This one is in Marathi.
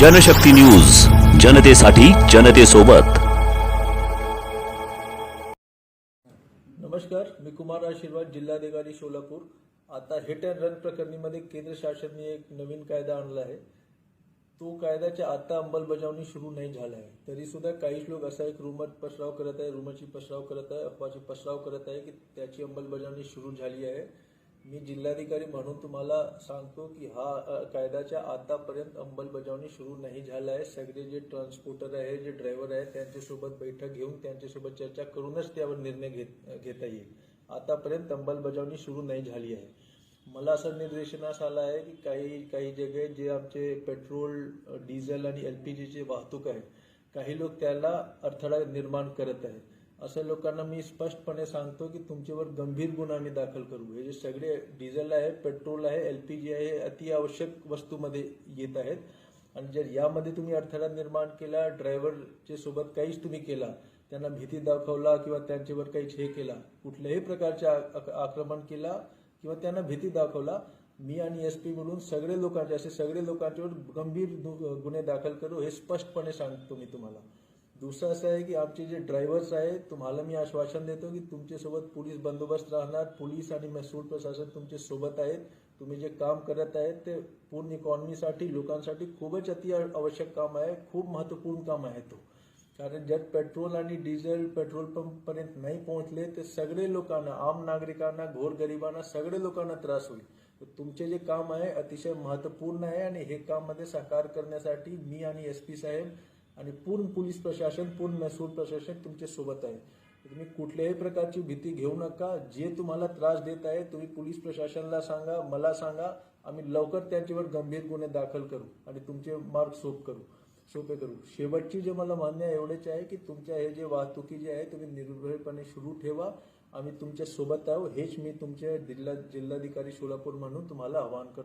जनशक्ती न्यूज जनतेसाठी जनतेसोबत. नमस्कार मी कुमार आशीर्वाद जिल्हाधिकारी सोलापूर. आता हिट अँड रन प्रकरणीमध्ये केंद्र शासनाने एक नवीन कायदा आणला आहे. तो कायद्याची आता अंमलबजावणी सुरू नाही झाला आहे तरी सुद्धा काही लोक असा एक रुमर पसराव करत आहे रुमरची पसराव करत आहे अफवाची पसराव करत आहे की त्याची अंमलबजावणी सुरू झाली आहे. मी जिल्हाधिकारी म्हणून तुम्हाला सांगतो की हा कायद्याच्या आतापर्यंत अंमलबजावणी सुरू नाही झाला आहे. सगळे जे ट्रान्सपोर्टर आहे जे ड्रायव्हर आहे त्यांच्यासोबत बैठक घेऊन त्यांच्यासोबत चर्चा करूनच त्यावर निर्णय घेत घेता येईल. आतापर्यंत अंमलबजावणी सुरू नाही झाली आहे. मला असं निर्देशनास आलं आहे की काही काही जगे जे आमचे पेट्रोल डिझेल आणि एल पी जीचे वाहतूक आहे काही लोक त्याला अडथळा निर्माण करत आहेत. अशा लोकांना मी स्पष्टपणे सांगतो की तुमच्यावर गंभीर गुन्हा आम्ही दाखल करू. हे जे सगळे डिझेल आहे पेट्रोल आहे एल पी जी आहे अतिआवश्यक अति आवश्यक वस्तूमध्ये येत आहेत. आणि जर यामध्ये तुम्ही अडथळा निर्माण केला ड्रायव्हरच्या सोबत काहीच तुम्ही केला त्यांना भीती दाखवला किंवा त्यांच्यावर काहीच हे केला कुठल्याही प्रकारचे आक- आक्रमण केला किंवा त्यांना भीती दाखवला मी आणि एस पी मिळून सगळे लोकांचे असे सगळे लोकांच्यावर गंभीर गुन्हे दाखल करू हे स्पष्टपणे सांगतो मी तुम्हाला. दुसरं असं आहे की आमचे जे ड्रायव्हर्स आहेत तुम्हाला मी आश्वासन देतो हो की तुमच्यासोबत पोलीस बंदोबस्त राहणार पोलीस आणि महसूल प्रशासन तुमच्यासोबत आहेत तुम्ही जे काम करत आहेत ते पूर्ण इकॉनॉमीसाठी लोकांसाठी खूपच अति आवश्यक काम आहे खूप महत्त्वपूर्ण काम आहे तो. कारण जर पेट्रोल आणि डिझेल पेट्रोल पंप पर्यंत नाही पोहोचले तर सगळे लोकांना आम नागरिकांना गोरगरिबांना सगळे लोकांना त्रास होईल. तर तुमचे जे काम आहे अतिशय महत्त्वपूर्ण आहे आणि हे काममध्ये साकार करण्यासाठी मी आणि एस पी साहेब आणि पूर्ण पोलीस प्रशासन पूर्ण महसूल प्रशासन तुमच्यासोबत आहे. तुम्ही कुठल्याही प्रकारची भीती घेऊ नका. जे तुम्हाला त्रास देत आहे तुम्ही पोलीस प्रशासनाला सांगा मला सांगा. आम्ही लवकर त्यांच्यावर गंभीर गुन्हे दाखल करू आणि तुमचे मार्ग सोप करू सोपे करू. शेवटची जे मला मान्य आहे एवढेच आहे की तुमच्या हे जे वाहतुकी जे आहे तुम्ही निर्भयपणे सुरू ठेवा. आम्ही तुमच्यासोबत आहोत. हेच मी तुमच्या जिल्हा जिल्हाधिकारी सोलापूर म्हणून तुम्हाला आवाहन करतो.